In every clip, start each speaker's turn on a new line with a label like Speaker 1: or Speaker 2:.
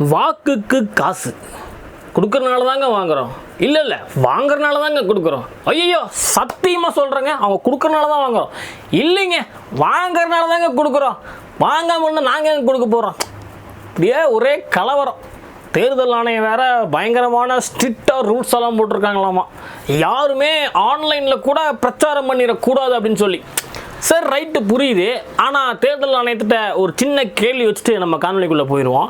Speaker 1: வாக்குக்கு காசு. கொடுக்கறனால தாங்க வாங்குறோம். இல்லை இல்லை வாங்குறனால தாங்க கொடுக்குறோம். ஐயோ சத்தியமாக சொல்கிறேங்க அவங்க கொடுக்கறனால தான் வாங்குறோம். இல்லைங்க வாங்குறனால தாங்க கொடுக்குறோம். வாங்காமல் நாங்கள் எங்கே கொடுக்க போகிறோம் இப்படியே ஒரே கலவரம். தேர்தல் ஆணையம் வேறு பயங்கரமான ஸ்ட்ரிக்டாக ரூல்ஸ் எல்லாம் போட்டிருக்காங்களாமா. யாருமே ஆன்லைனில் கூட பிரச்சாரம் பண்ணிடக்கூடாது அப்படின்னு சொல்லி. சார் ரைட்டு புரியுது. ஆனால் தேர்தல் ஆணையத்திட்ட ஒரு சின்ன கேள்வி வச்சுட்டு நம்ம காணொலிக்குள்ளே போயிடுவோம்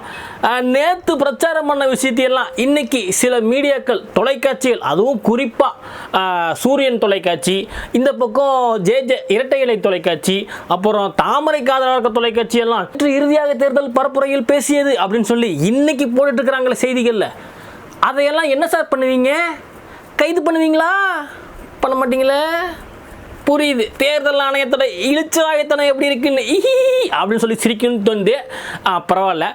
Speaker 1: நேற்று பிரச்சாரம் பண்ண விஷயத்தையெல்லாம் இன்னைக்கு சில மீடியாக்கள் தொலைக்காட்சிகள் அதுவும் குறிப்பாக சூரியன் தொலைக்காட்சி இந்த பக்கம் ஜே ஜே இரட்டை இலை தொலைக்காட்சி அப்புறம் தாமரை காதலாக தொலைக்காட்சி எல்லாம் இறுதியாக தேர்தல் பரப்புரையில் பேசியது அப்படின்னு சொல்லி இன்னைக்கு போட்டுட்டு இருக்கிறாங்களே செய்திகளில். அதையெல்லாம் என்ன சார் பண்ணுவீங்க? கைது பண்ணுவீங்களா? பண்ண மாட்டீங்களே? புரியுது. தேர்தல் ஆணையத்தோட இழுச்சாயத்தனம் எப்படி இருக்குன்னு அப்படின்னு சொல்லி சிரிக்கணும்னு தோணுது. பரவாயில்ல.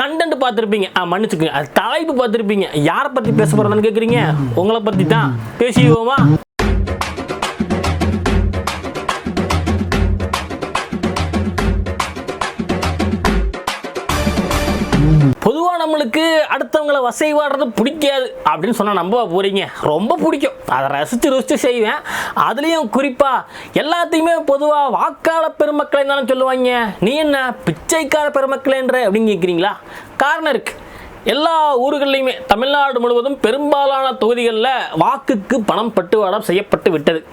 Speaker 1: கண்டென்ட் பார்த்துருப்பீங்க. ஆ மன்னிச்சுக்கோங்க. அது தலைப்பு பார்த்துருப்பீங்க. யாரை பற்றி பேச போகிறதான்னு கேட்குறீங்க உங்களை பற்றி தான். பேசிடுவோமா? பொதுவாக நம்மளுக்கு அடுத்தவங்களை வசைவாடுறது பிடிக்காது அப்படின்னு சொன்னால் நம்ப போகிறீங்க ரொம்ப பிடிக்கும். அதை ரசித்து ருசித்து செய்வேன். அதுலேயும் குறிப்பாக எல்லாத்தையுமே பொதுவாக வாக்காள பெருமக்களை தானே சொல்லுவாங்க. நீ என்ன பிச்சைக்கார பெருமக்களேன்ற அப்படின்னு கேட்குறீங்களா காரணம் இருக்குது எல்லா ஊர்கள்லையுமே தமிழ்நாடு முழுவதும் பெரும்பாலான தொகுதிகளில் வாக்குக்கு பணம் பட்டுவாடம் செய்யப்பட்டு விட்டது.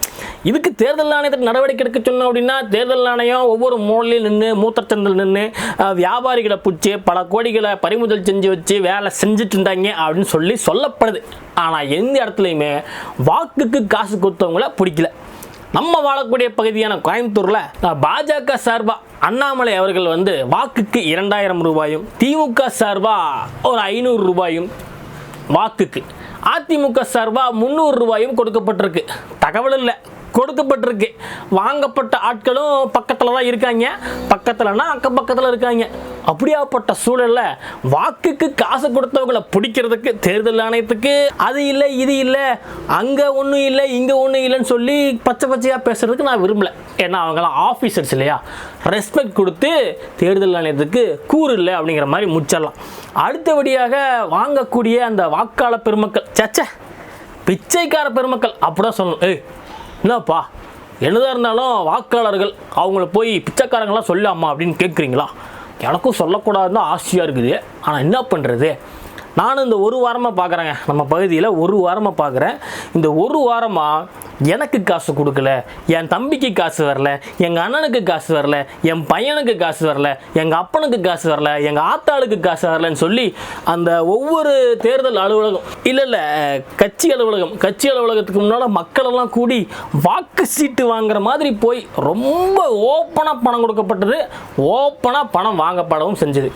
Speaker 1: இதுக்கு தேர்தல் ஆணையத்துக்கு நடவடிக்கை எடுக்க சொன்னோம் அப்படின்னா தேர்தல் ஆணையம் ஒவ்வொரு மூலையில் நின்று மூத்தச்சந்தில் நின்று வியாபாரிகளை பிடிச்சி பல கோடிகளை பறிமுதல் செஞ்சு வச்சு வேலை செஞ்சுட்டு இருந்தாங்க அப்படின்னு சொல்லி சொல்லப்படுது. ஆனால் எந்த இடத்துலையுமே வாக்குக்கு காசு கொடுத்தவங்கள பிடிக்கல. நம்ம வாழக்கூடிய பகுதியான கோயம்புத்தூரில் பாஜக சார்பாக அண்ணாமலை அவர்கள் வந்து வாக்குக்கு இரண்டாயிரம் ரூபாயும் திமுக சார்பாக ஒரு ஐநூறு ரூபாயும் வாக்குக்கு. அதிமுக சார்பாக முந்நூறு ரூபாயும் கொடுக்கப்பட்டிருக்கு. தகவல் இல்லை. கொடுக்கப்பட்டிருக்கு. வாங்கப்பட்ட ஆட்களும் பக்கத்தில் தான் இருக்காங்க. பக்கத்தில்னா அக்கம் பக்கத்தில் இருக்காங்க. அப்படியாப்பட்ட சூழல்ல வாக்குக்கு காசு கொடுத்தவங்களை பிடிக்கிறதுக்கு தேர்தல் ஆணையத்துக்கு அது இல்லை இது இல்லை அங்கே ஒன்றும் இல்லை இங்கே ஒன்றும் இல்லைன்னு சொல்லி பச்சை பச்சையாக பேசுறதுக்கு நான் விரும்பல. ஏன்னா அவங்களாம் ஆஃபீஸர்ஸ் இல்லையா? ரெஸ்பெக்ட் கொடுத்து தேர்தல் ஆணையத்துக்கு கூறு இல்லை அப்படிங்கிற மாதிரி முடிச்சிடலாம் அடுத்தபடியாக வாங்கக்கூடிய அந்த வாக்காளர் பெருமக்கள் சச்ச பிச்சைக்கார பெருமக்கள் அப்படிதான் சொல்லணும். ஏய் என்னப்பா? என்னதான் இருந்தாலும் வாக்காளர்கள் அவங்கள போய் பிச்சைக்காரங்களாம் சொல்லாமா அப்படின்னு கேட்குறீங்களா எனக்கும் சொல்லக்கூடாதுன்னு ஆசையாக இருக்குது. ஆனால் என்ன பண்ணுறது நானும் இந்த ஒரு வாரமாக பார்க்குறேங்க நம்ம பகுதியில் ஒரு வாரமாக பார்க்குறேன் இந்த ஒரு வாரமாக எனக்கு காசு கொடுக்கல என் தம்பிக்கு காசு வரல எங்கள் அண்ணனுக்கு காசு வரல என் பையனுக்கு காசு வரல எங்கள் அப்பனுக்கு காசு வரல எங்கள் ஆத்தாளுக்கு காசு வரலன்னு சொல்லி அந்த ஒவ்வொரு தேர்தல் அலுவலகம் இல்லை இல்லை கட்சி அலுவலகம் கட்சி அலுவலகத்துக்கு முன்னால் மக்களெல்லாம் கூடி வாக்கு சீட்டு வாங்குற மாதிரி போய் ரொம்ப ஓப்பனாக பணம் கொடுக்கப்பட்டது. ஓப்பனாக பணம் வாங்கப்படவும் செஞ்சது.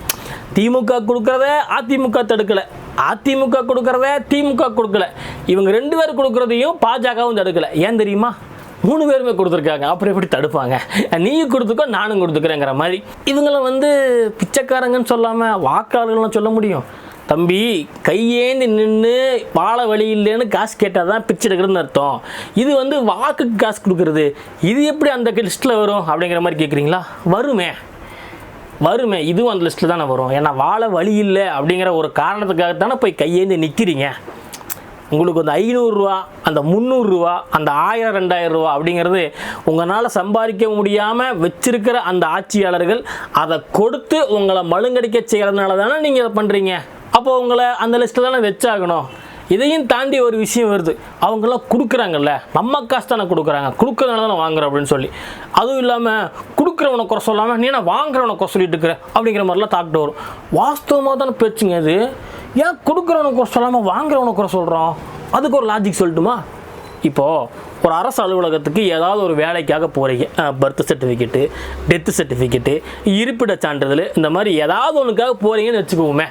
Speaker 1: திமுக கொடுக்குறத அதிமுக தடுக்கலை. அதிமுக கொடுக்கறத திமுக கொடுக்கல. இவங்க ரெண்டு பேர் கொடுக்கறதையும் பாஜகவும் தடுக்கலை. ஏன் தெரியுமா? மூணு பேருமே கொடுத்துருக்காங்க. அப்புறம் எப்படி தடுப்பாங்க? நீயும் கொடுத்துக்கோ நானும் கொடுத்துக்கிறேங்கிற மாதிரி. இவங்கள வந்து பிச்சைக்காரங்கன்னு சொல்லாமல் வாக்காளர்கள்லாம் சொல்ல முடியும். தம்பி கையேந்தி நின்று வாழ வழி இல்லைன்னு காசு கேட்டால் தான் பிச்சை எடுக்கிறதுன்னு அர்த்தம். இது வந்து வாக்குக்கு காசு கொடுக்குறது. இது எப்படி அந்த லிஸ்ட்டில் வரும் அப்படிங்கிற மாதிரி கேட்குறீங்களா வருமே. வருமே இதுவும் அந்த லிஸ்ட்டில் தானே வரும். ஏன்னா வாழ வழி இல்லை அப்படிங்கிற ஒரு காரணத்துக்காக தானே போய் கையேந்தி நிற்கிறீங்க உங்களுக்கு அந்த ஐநூறுரூவா அந்த முந்நூறுரூவா அந்த ஆயிரம் ரெண்டாயிரம் ரூபா அப்படிங்கிறது உங்களால் சம்பாதிக்க முடியாமல் வச்சிருக்கிற அந்த ஆட்சியாளர்கள் அதை கொடுத்து உங்களை மழுங்கடிக்க செய்கிறதுனால தானே நீங்கள் இதை பண்ணுறீங்க அப்போ உங்களை அந்த லிஸ்ட்டில் தானே வச்சாகணும். இதையும் தாண்டி ஒரு விஷயம் வருது. அவங்களாம் கொடுக்குறாங்கல்ல. நம்ம காசு தானே கொடுக்குறாங்க. கொடுக்குறதுனால தானே வாங்குறோம் அப்படின்னு சொல்லி. அதுவும் இல்லாமல் கொடுக்குறவனை குறை சொல்லாமல் நீ என்ன வாங்குறவனை குறை சொல்லிட்டு இருக்கிற? அப்படிங்கிற மாதிரிலாம் தாக்கிட்டு வரும். வாஸ்தவமாக தானே பேச்சுங்க அது ஏன் கொடுக்குறவனை குறை சொல்லாமல் வாங்குறவனை குறை சொல்கிறோம் அதுக்கு ஒரு லாஜிக் சொல்லட்டுமா? இப்போது ஒரு அரசு அலுவலகத்துக்கு ஏதாவது ஒரு வேலைக்காக போகிறீங்க பர்த் சர்டிஃபிகேட்டு டெத்து சர்டிஃபிகேட்டு இருப்பிட சான்றிதழ் இந்த மாதிரி ஏதாவது ஒன்றுக்காக போகிறீங்கன்னு வச்சுக்கோமே.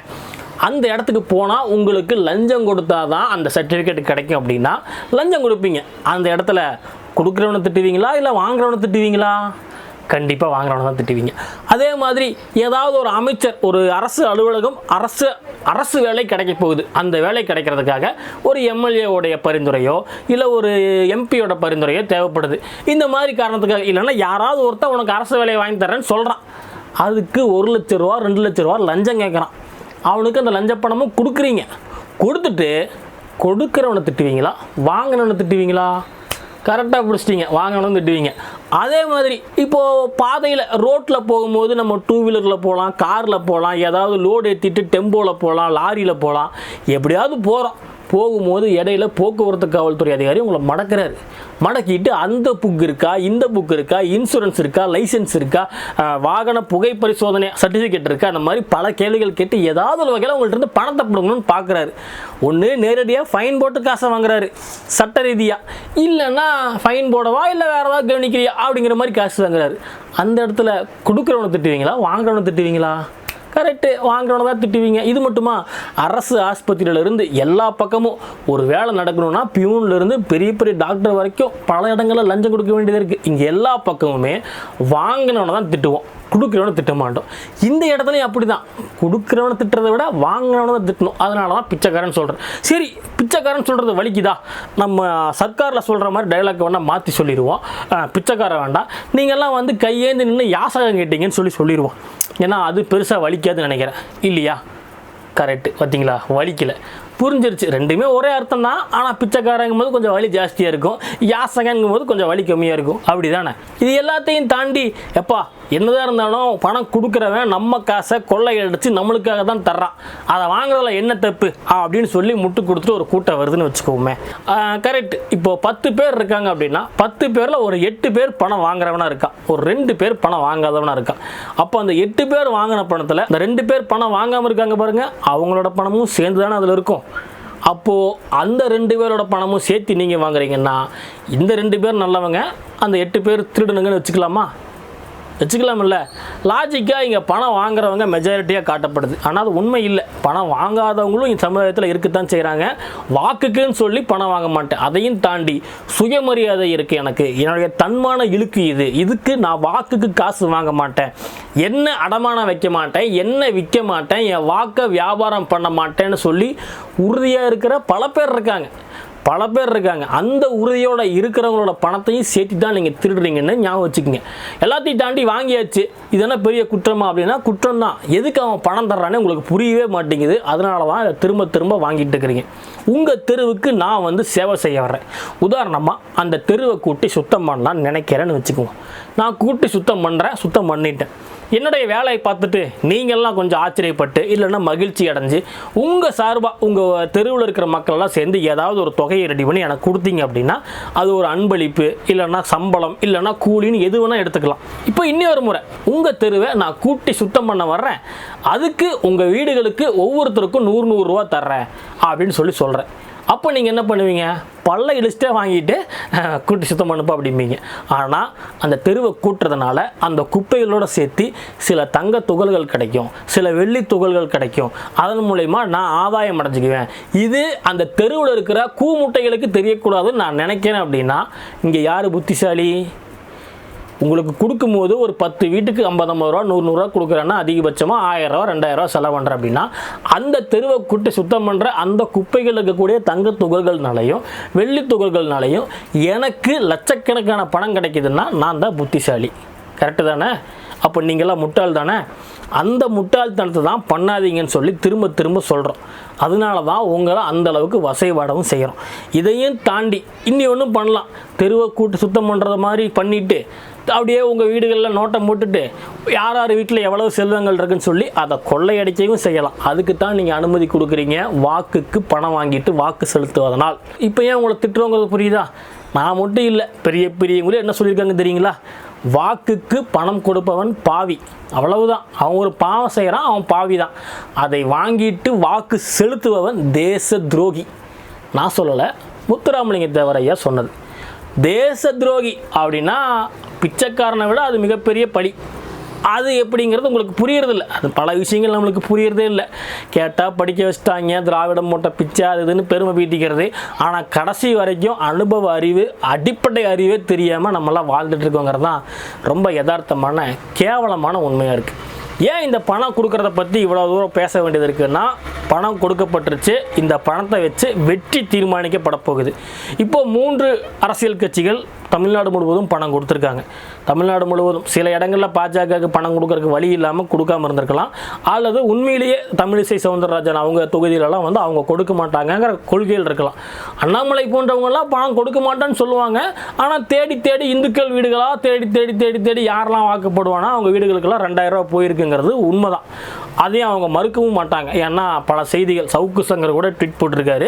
Speaker 1: அந்த இடத்துக்கு போனால் உங்களுக்கு லஞ்சம் கொடுத்தா தான் அந்த சர்டிஃபிகேட் கிடைக்கும் அப்படின்னா லஞ்சம் கொடுப்பீங்க. அந்த இடத்துல கொடுக்குறவனை திட்டுவீங்களா இல்லை வாங்குறவனை திட்டுவீங்களா? கண்டிப்பாக வாங்குறவனை தான் திட்டுவீங்க. அதே மாதிரி ஏதாவது ஒரு அமைச்சர் ஒரு அரசு அலுவலகம் அரசு அரசு வேலை கிடைக்க போகுது. அந்த வேலை கிடைக்கிறதுக்காக ஒரு எம்எல்ஏவுடைய பரிந்துரையோ இல்லை ஒரு எம்பியோட பரிந்துரையோ தேவைப்படுது. இந்த மாதிரி காரணத்துக்காக இல்லைன்னா யாராவது ஒருத்தன் உனக்கு அரசு வேலையை வாங்கி தரேன்னு சொல்கிறான் அதுக்கு ஒரு லட்ச ரூபா ரெண்டு லட்ச ரூபா லஞ்சம் கேட்குறான் அவனுக்கு அந்த லஞ்ச பணமும் கொடுக்குறீங்க. கொடுத்துட்டு கொடுக்குறவனை திட்டுவீங்களா? வாங்கினவனை திட்டுவீங்களா? கரெக்டாக பிடிச்சிட்டிங்க. வாங்கணும்னு திட்டுவீங்க. அதே மாதிரி இப்போது பாதையில் ரோட்டில் போகும்போது நம்ம டூ வீலரில் போகலாம் காரில் போகலாம் ஏதாவது லோடு ஏற்றிட்டு டெம்போவில் போகலாம் லாரியில் போகலாம் எப்படியாவது போகிறோம் போகும்போது இடையில போக்குவரத்து காவல்துறை அதிகாரி உங்களை மடக்கிறாரு. மடக்கிட்டு அந்த புக் இருக்கா இந்த புக் இருக்கா இன்சூரன்ஸ் இருக்கா லைசன்ஸ் இருக்கா வாகன புகை பரிசோதனை சர்டிஃபிகேட் இருக்கா அந்த மாதிரி பல கேள்விகள் கேட்டு ஏதாவது ஒரு வகையில் உங்கள்கிட்ட இருந்து பணத்தை பிடுங்கணும்னு பார்க்குறாரு ஒன்று நேரடியாக ஃபைன் போட்டு காசை வாங்குறாரு. சட்ட ரீதியாக இல்லைன்னா ஃபைன் போடவா இல்லை வேறு ஏதாவது கவனிக்கிறியா அப்படிங்கிற மாதிரி காசு வாங்குறாரு. அந்த இடத்துல கொடுக்குறவனை திட்டுவீங்களா வாங்குறவனை திட்டுவீங்களா? கரெக்டு வாங்குறவனை தான் திட்டுவீங்க. இது மட்டுமா? அரசு ஆஸ்பத்திரியிலேருந்து எல்லா பக்கமும் ஒரு வேலை நடக்கணும்னா பியூன்லேருந்து பெரிய பெரிய டாக்டர் வரைக்கும் பல இடங்களில் லஞ்சம் கொடுக்க வேண்டியது இருக்குது இங்கே எல்லா பக்கமுமே வாங்கினவனை தான் திட்டுவோம். கொடுக்குறவனை திட்ட மாட்டோம். இந்த இடத்துலையும் அப்படி தான் கொடுக்குறவனை திட்டுறதை விட வாங்கினவனை தான் திட்டணும். அதனால தான் பிச்சைக்காரன் சொல்கிறேன் சரி பிச்சைக்காரன் சொல்கிறது வலிக்குதா? நம்ம சர்க்காரில் சொல்கிற மாதிரி டைலாக் வேணால் மாற்றி சொல்லிடுவோம். பிச்சைக்காரன் வேண்டாம். நீங்கள்லாம் வந்து கையேந்து நின்று யாசகம் கேட்டீங்கன்னு சொல்லி சொல்லிடுவோம். ஏன்னா அது பெருசாக வலிக்காதுன்னு நினைக்கிறேன். இல்லையா? கரெக்டு பார்த்தீங்களா வலிக்கலை. புரிஞ்சிருச்சு. ரெண்டுமே ஒரே அர்த்தம் தான் ஆனால் பிச்சைக்காரங்கும் போது கொஞ்சம் வலி ஜாஸ்தியாக இருக்கும். யாசகங்கும் போது கொஞ்சம் வலி கம்மியாக இருக்கும். அப்படி தானே இது எல்லாத்தையும் தாண்டி எப்பா என்னதான் இருந்தாலும் பணம் கொடுக்குறவன் நம்ம காசை கொள்ளையடிச்சு நம்மளுக்காக தான் தர்றான். அதை வாங்குறதுல என்ன தப்பு? அப்படின்னு சொல்லி முட்டு கொடுத்துட்டு ஒரு கூட்டம் வருதுன்னு வச்சுக்கோமே. கரெக்ட் இப்போ பத்து பேர் இருக்காங்க அப்படின்னா பத்து பேரில் ஒரு எட்டு பேர் பணம் வாங்குறவனா இருக்கான். ஒரு ரெண்டு பேர் பணம் வாங்காதவனா இருக்கான். அப்போ அந்த எட்டு பேர் வாங்கின பணத்தில் இந்த ரெண்டு பேர் பணம் வாங்காமல் இருக்காங்க பாருங்க அவங்களோட பணமும் சேர்ந்து தானே அதில் இருக்கும். அப்போது அந்த ரெண்டு பேரோட பணமும் சேர்த்து நீங்கள் வாங்குறீங்கன்னா இந்த ரெண்டு பேர் நல்லவங்க அந்த எட்டு பேர் திருடனுங்கன்னு வச்சுக்கலாமா? வச்சுக்கலாம்ல. லாஜிக்காக இங்கே பணம் வாங்குறவங்க மெஜாரிட்டியாக காட்டப்படுது. ஆனால் அது உண்மை இல்லை. பணம் வாங்காதவங்களும் இந்த சமுதாயத்தில் இருக்கத்தான் செய்கிறாங்க வாக்குக்குன்னு சொல்லி பணம் வாங்க மாட்டேன். அதையும் தாண்டி சுயமரியாதை இருக்குது எனக்கு. என்னுடைய தன்மான இழுக்கு இது. இதுக்கு நான் வாக்குக்கு காசு வாங்க மாட்டேன். என்ன அடமானம் வைக்க மாட்டேன். என்ன விற்க மாட்டேன். என் வாக்கை வியாபாரம் பண்ண மாட்டேன்னு சொல்லி உறுதியாக இருக்கிற பல பேர் இருக்காங்க. பல பேர் இருக்காங்க. அந்த உறுதியோட இருக்கிறவங்களோட பணத்தையும் சேர்த்து தான் நீங்கள் திருடுறீங்கன்னு ஞாபகம் வச்சுக்கோங்க. எல்லாத்தையும் தாண்டி வாங்கியாச்சு. இது என்ன பெரிய குற்றமா அப்படின்னா குற்றம் தான் எதுக்கு அவன் பணம் தர்றானே உங்களுக்கு புரியவே மாட்டேங்குது. அதனால தான் இதை திரும்ப திரும்ப வாங்கிட்டு இருக்கிறீங்க. உங்கள் தெருவுக்கு நான் வந்து சேவை செய்ய வர்றேன். உதாரணமாக அந்த தெருவை கூட்டி சுத்தம் பண்ணலான்னு நினைக்கிறேன்னு வச்சுக்குவோம் நான் கூட்டி சுத்தம் பண்ணுறேன் சுத்தம் பண்ணிட்டேன். என்னுடைய வேலையை பார்த்துட்டு நீங்கள்லாம் கொஞ்சம் ஆச்சரியப்பட்டு இல்லைன்னா மகிழ்ச்சி அடைஞ்சு உங்கள் சார்பாக உங்கள் தெருவில் இருக்கிற மக்கள் எல்லாம் சேர்ந்து ஏதாவது ஒரு தொகையை ரெடி பண்ணி எனக்கு கொடுத்தீங்க அப்படின்னா அது ஒரு அன்பளிப்பு இல்லைன்னா சம்பளம் இல்லைன்னா கூலின்னு எது வேணால் எடுத்துக்கலாம். இப்போ இன்னொரு முறை உங்கள் தெருவை நான் கூட்டி சுத்தம் பண்ண வர்றேன். அதுக்கு உங்கள் வீடுகளுக்கு ஒவ்வொருத்தருக்கும் நூறு நூறுரூவா தர்றேன் அப்படின்னு சொல்லி சொல்கிறேன் அப்போ நீங்கள் என்ன பண்ணுவீங்க? பல்ல இழிச்சிட்டே வாங்கிட்டு கூட்டி சுத்தம் பண்ணுப்பா அப்படிம்பீங்க. ஆனால் அந்த தெருவை கூட்டுறதுனால அந்த குப்பைகளோடு சேர்த்து சில தங்க துகள்கள் கிடைக்கும் சில வெள்ளி துகள்கள் கிடைக்கும். அதன் மூலயமா நான் ஆதாயம் அடைஞ்சுக்குவேன். இது அந்த தெருவில் இருக்கிற கூமுட்டைகளுக்கு தெரியக்கூடாதுன்னு நான் நினைக்கிறேன் அப்படின்னா இங்கே யார் புத்திசாலி? உங்களுக்கு கொடுக்கும்போது ஒரு பத்து வீட்டுக்கு ஐம்பது ஐம்பது ரூபா நூறு நூறுரூவா கொடுக்குறேன்னா அதிகபட்சமாக ஆயிரரூவா ரெண்டாயிரரூவா ரெண்டாயிரம் ரூபா செலவு பண்ணுறேன் அப்படின்னா அந்த தெருவை கூட்டி சுத்தம் பண்ணுற அந்த குப்பைகள் இருக்கக்கூடிய தங்க துகள்கள்னாலையும் வெள்ளி துகள்கள்னாலையும் எனக்கு லட்சக்கணக்கான பணம் கிடைக்குதுன்னா நான் தான் புத்திசாலி. கரெக்டு தானே? அப்போ நீங்களாம் முட்டாள் தானே? அந்த முட்டாள்தனத்தை தான் பண்ணாதீங்கன்னு சொல்லி திரும்ப திரும்ப சொல்கிறோம் அதனால தான் உங்களை அந்த அளவுக்கு வசைபாடவும் செய்கிறோம் இதையும் தாண்டி இன்னி ஒன்றும் பண்ணலாம். தெருவை கூட்டு சுத்தம் பண்ணுறது மாதிரி பண்ணிவிட்டு அப்படியே உங்கள் வீடுகளில் நோட்டம் போட்டுட்டு யார் யார் வீட்டில் எவ்வளவு செல்வங்கள் இருக்குன்னு சொல்லி அதை கொள்ளையடிக்கவும் செய்யலாம். அதுக்கு தான் நீங்கள் அனுமதி கொடுக்குறீங்க. வாக்குக்கு பணம் வாங்கிட்டு வாக்கு செலுத்துவதனால். இப்போ ஏன் உங்களை திட்டுறவங்களுக்கு புரியுதா? நான் மட்டும் இல்லை பெரிய பெரியவங்களே என்ன சொல்லியிருக்காங்க தெரியுங்களா? வாக்குக்கு பணம் கொடுப்பவன் பாவி. அவ்வளவுதான். அவன் ஒரு பாவம் செய்கிறான் அவன் பாவி தான். அதை வாங்கிட்டு வாக்கு செலுத்துபவன் தேச துரோகி. நான் சொல்லலை முத்துராமலிங்க தேவரையா சொன்னது. தேச துரோகி அப்படின்னா பிச்சைக்காரனை விட அது மிகப்பெரிய பழி. அது எப்படிங்கிறது உங்களுக்கு புரியறதில்ல. அது பல விஷயங்கள் நம்மளுக்கு புரியறதே இல்லை. கேட்டால் படிக்க வச்சுட்டாங்க திராவிடம் மூட்டை பிச்சை அது இதுன்னு பெருமை பீட்டிக்கிறது ஆனால் கடைசி வரைக்கும் அனுபவ அறிவு அடிப்படை அறிவே தெரியாமல் நம்மளாம் வாழ்ந்துட்டுருக்கோங்கிறது தான் ரொம்ப யதார்த்தமான கேவலமான உண்மையாக இருக்குது ஏன் இந்த பணம் கொடுக்குறத பற்றி இவ்வளோ தூரம் பேச வேண்டியது இருக்குன்னா பணம் கொடுக்கப்பட்டுருச்சு. இந்த பணத்தை வச்சு வெற்றி தீர்மானிக்கப்பட போகுது. இப்போ மூன்று அரசியல் கட்சிகள் தமிழ்நாடு முழுவதும் பணம் கொடுத்துருக்காங்க. தமிழ்நாடு முழுவதும் சில இடங்களில் பாஜகவுக்கு பணம் கொடுக்கறதுக்கு வழி இல்லாமல் கொடுக்காம இருந்திருக்கலாம். அல்லது உண்மையிலேயே தமிழிசை சவுந்தரராஜன் அவங்க தொகுதியிலலாம் வந்து அவங்க கொடுக்க மாட்டாங்கங்கிற கொள்கைகள் இருக்கலாம். அண்ணாமலை போன்றவங்கெல்லாம் பணம் கொடுக்க மாட்டேன்னு சொல்லுவாங்க. ஆனால் தேடி தேடி இந்துக்கள் வீடுகளாக தேடி தேடி தேடி தேடி யாரெல்லாம் வாக்குப்படுவானா அவங்க வீடுகளுக்கெல்லாம் ரெண்டாயிரம் ரூபாய் போயிருக்குங்கிறது உண்மைதான். அதையும் அவங்க மறுக்கவும் மாட்டாங்க. ஏன்னா பல செய்திகள் சவுக்கு சங்கர் கூட ட்வீட் போட்டிருக்காரு.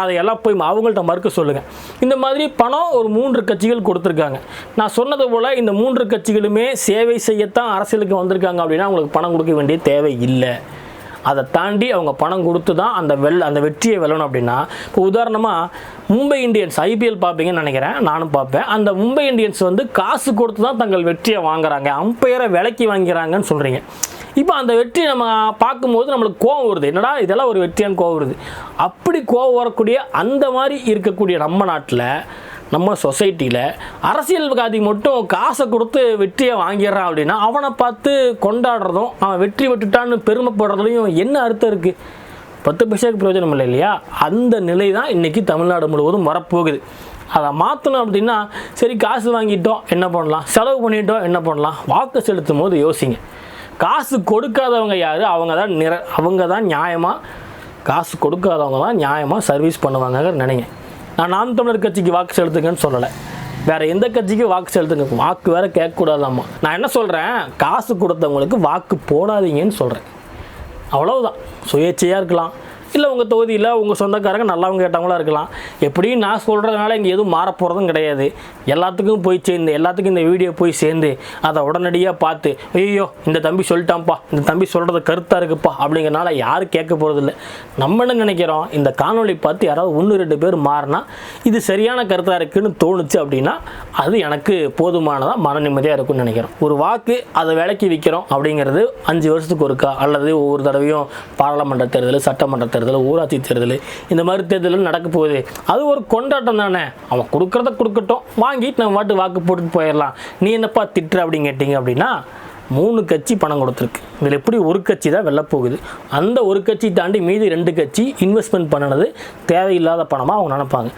Speaker 1: அதையெல்லாம் போய் அவங்கள்ட்ட மறுக்க சொல்லுங்கள் இந்த மாதிரி பணம் ஒரு மூன்று கட்சி கட்சிகள் கொடுத்துருக்காங்க. நான் சொன்னது போல் இந்த மூன்று கட்சிகளுமே சேவை செய்யத்தான் அரசியலுக்கு வந்திருக்காங்க அப்படின்னா அவங்களுக்கு பணம் கொடுக்க வேண்டிய தேவை இல்லை. அதை தாண்டி அவங்க பணம் கொடுத்து தான் அந்த வெல் அந்த வெற்றியை வெல்லணும் அப்படின்னா இப்போ உதாரணமாக மும்பை இந்தியன்ஸ் ஐபிஎல் பார்ப்பீங்கன்னு நினைக்கிறேன் நானும் பார்ப்பேன். அந்த மும்பை இந்தியன்ஸ் வந்து காசு கொடுத்து தான் தங்கள் வெற்றியை வாங்குறாங்க. அம்பையரை விலைக்கு வாங்கிறாங்கன்னு சொல்கிறீங்க இப்போ அந்த வெற்றி நம்ம பார்க்கும்போது நம்மளுக்கு கோவம் வருது. என்னடா இதெல்லாம் ஒரு வெற்றியான்னு கோவம் வருது. அப்படி கோவம் வரக்கூடிய அந்த மாதிரி இருக்கக்கூடிய நம்ம நாட்டில் நம்ம சொசைட்டியில் அரசியல்வாதி மட்டும் காசை கொடுத்து வெற்றியை வாங்கிடுறான் அப்படின்னா அவனை பார்த்து கொண்டாடுறதும் அவன் வெற்றி பெற்றுட்டான்னு பெருமைப்படுறதுலையும் என்ன அர்த்தம் இருக்குது பத்து பைசாவுக்கு பிரயோஜனம் இல்லை இல்லையா? அந்த நிலை தான் இன்றைக்கி தமிழ்நாடு முழுவதும் வரப்போகுது. அதை மாற்றணும் அப்படின்னா சரி காசு வாங்கிட்டோம் என்ன பண்ணலாம்? செலவு பண்ணிட்டோம் என்ன பண்ணலாம்? வாக்கு செலுத்தும் போது யோசிங்க. காசு கொடுக்காதவங்க யார்? அவங்க தான் நிற அவங்க தான் நியாயமாக காசு கொடுக்காதவங்க தான் நியாயமாக சர்வீஸ் பண்ணுவாங்க நினைங்க. நான் நாம் தமிழர் கட்சிக்கு வாக்கு செலுத்துங்கன்னு சொல்லலை. வேறு எந்த கட்சிக்கு வாக்கு செலுத்துங்க? வாக்கு வேறு கேட்கக்கூடாதாம்மா. நான் என்ன சொல்கிறேன் காசு கொடுத்தவங்களுக்கு வாக்கு போடாதீங்கன்னு சொல்கிறேன் அவ்வளவுதான். சுயேட்சையாக இருக்கலாம். இல்லை உங்கள் தொகுதியில் உங்கள் சொந்தக்காரங்க நல்லவங்க கேட்டவங்களா இருக்கலாம். எப்படியும் நான் சொல்கிறதுனால இங்கே எதுவும் மாறப்போகிறதும் கிடையாது. எல்லாத்துக்கும் போய் சேர்ந்து எல்லாத்துக்கும் இந்த வீடியோ போய் சேர்ந்து அதை உடனடியாக பார்த்து ஐயோ இந்த தம்பி சொல்லிட்டான்ப்பா இந்த தம்பி சொல்கிறது கருத்தாக இருக்குப்பா அப்படிங்கிறனால யாரும் கேட்க போகிறதில்ல நம்ம என்ன நினைக்கிறோம்? இந்த காணொலி பார்த்து யாராவது ஒன்று ரெண்டு பேர் மாறினா இது சரியான கருத்தாக இருக்குதுன்னு தோணுச்சு அப்படின்னா அது எனக்கு போதுமானதாக மன நிம்மதியாக இருக்கும்னு நினைக்கிறோம். ஒரு வாக்கு அதை விலைக்கு விற்கிறோம் அப்படிங்கிறது அஞ்சு வருஷத்துக்கு ஒருக்கா அல்லது ஒவ்வொரு தடவையும் பாராளுமன்ற தேர்தல் சட்டமன்ற தேர்தல் ஊராட்சி தேர்தல் இந்த மாதிரி தேர்தல் நடக்க போகுது. அது ஒரு கொண்டாட்டம் தானே. அவன் கொடுக்குறத கொடுக்கட்டும். வாங்கிட்டு நம்ம வாட்டு வாக்கு போட்டுட்டு போயிடலாம். நீ என்னப்பா திட்டுற அப்படின்னு கேட்டிங்க அப்படின்னா மூணு கட்சி பணம் கொடுத்துருக்கு. இதில் எப்படி ஒரு கட்சி தான் வெளில போகுது. அந்த ஒரு கட்சி தாண்டி மீதி ரெண்டு கட்சி இன்வெஸ்ட்மெண்ட் பண்ணினது தேவையில்லாத பணமாக அவங்க நினைப்பாங்க.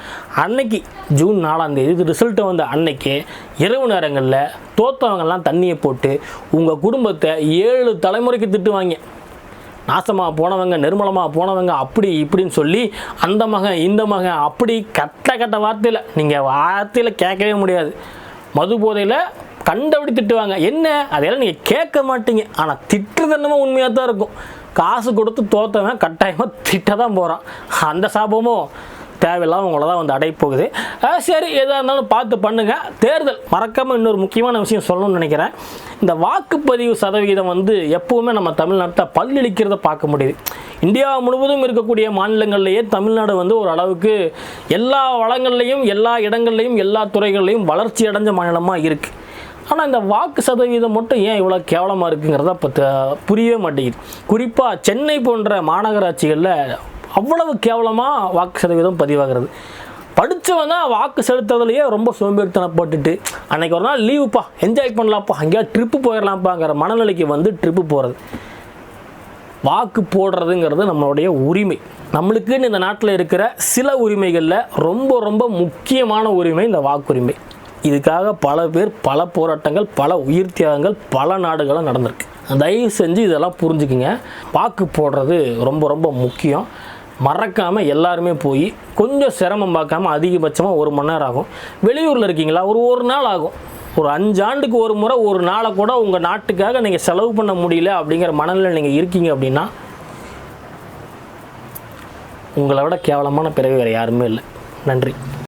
Speaker 1: அன்னைக்கு ஜூன் நாலாம் தேதி இது ரிசல்ட்டை வந்த அன்னைக்கு இரவு நேரங்களில் தோத்தவங்கெல்லாம் தண்ணியை போட்டு உங்கள் குடும்பத்தை ஏழு தலைமுறைக்கு திட்டுவாங்க. நாசமாக போனவங்க நிர்மலமாக போனவங்க அப்படி இப்படின்னு சொல்லி அந்த மகன் இந்த மகன் அப்படி கட்ட கட்ட வார்த்தையில் நீங்கள் வார்த்தையில் கேட்கவே முடியாது. மது போதையில் கண்டபடி திட்டுவாங்க. என்ன? அதையெல்லாம் நீங்கள் கேட்க மாட்டீங்க. ஆனால் திட்டுறது என்னமோ உண்மையாக தான் இருக்கும். காசு கொடுத்து தோத்தவன் கட்டாயமாக திட்ட தான் போகிறான் அந்த சாபமும் தேவையில்லாம உங்களை தான் வந்து அடைய போகுது சரி எதாக இருந்தாலும் பார்த்து பண்ணுங்கள் தேர்தல் மறக்காமல் இன்னொரு முக்கியமான விஷயம் சொல்லணும்னு நினைக்கிறேன். இந்த வாக்குப்பதிவு சதவிகிதம் வந்து எப்போவுமே நம்ம தமிழ்நாட்டை பல்லளிக்கிறத பார்க்க முடியுது. இந்தியா முழுவதும் இருக்கக்கூடிய மாநிலங்கள்லேயே தமிழ்நாடு வந்து ஒரு அளவுக்கு எல்லா வளங்கள்லையும் எல்லா இடங்கள்லையும் எல்லா துறைகள்லையும் வளர்ச்சி அடைஞ்ச மாநிலமாக இருக்குது ஆனால் இந்த வாக்கு சதவீதம் மட்டும் ஏன் இவ்வளோ கேவலமாக இருக்குங்கிறத இப்போ புரியவே மாட்டேங்குது. குறிப்பாக சென்னை போன்ற மாநகராட்சிகளில் அவ்வளவு கேவலமாக வாக்கு சதவீதம் பதிவாகிறது. படித்தவன் தான் வாக்கு செலுத்துறதுலையே ரொம்ப சோம்பேறித்தனப்பட்டுட்டு அன்றைக்கி ஒரு நாள் லீவுப்பா என்ஜாய் பண்ணலாம்ப்பா எங்கேயாவது ட்ரிப்பு போயிடலாம்ப்பாங்கிற மனநிலைக்கு வந்து ட்ரிப்பு போகிறது வாக்கு போடுறதுங்கிறது நம்மளுடைய உரிமை. நம்மளுக்குன்னு இந்த நாட்டில் இருக்கிற சில உரிமைகளில் ரொம்ப ரொம்ப முக்கியமான உரிமை இந்த வாக்குரிமை. இதுக்காக பல பேர் பல போராட்டங்கள் பல உயிர் தியாகங்கள் பல நாடுகளும் நடந்திருக்கு. தயவு செஞ்சு இதெல்லாம் புரிஞ்சுக்குங்க. வாக்கு போடுறது ரொம்ப ரொம்ப முக்கியம். மறக்காமல் எல்லாருமே போய் கொஞ்சம் சிரமம் பார்க்காம அதிகபட்சமாக ஒரு மணி நேரம் ஆகும். வெளியூரில் இருக்கீங்களா? ஒரு ஒரு நாள் ஆகும். ஒரு அஞ்சாண்டுக்கு ஒரு முறை ஒரு நாளை கூட உங்கள் நாட்டுக்காக நீங்கள் செலவு பண்ண முடியல அப்படிங்கிற மனநிலை நீங்கள் இருக்கீங்க அப்படின்னா உங்களை விட கேவலமான பிறவி வேறு யாருமே இல்லை. நன்றி.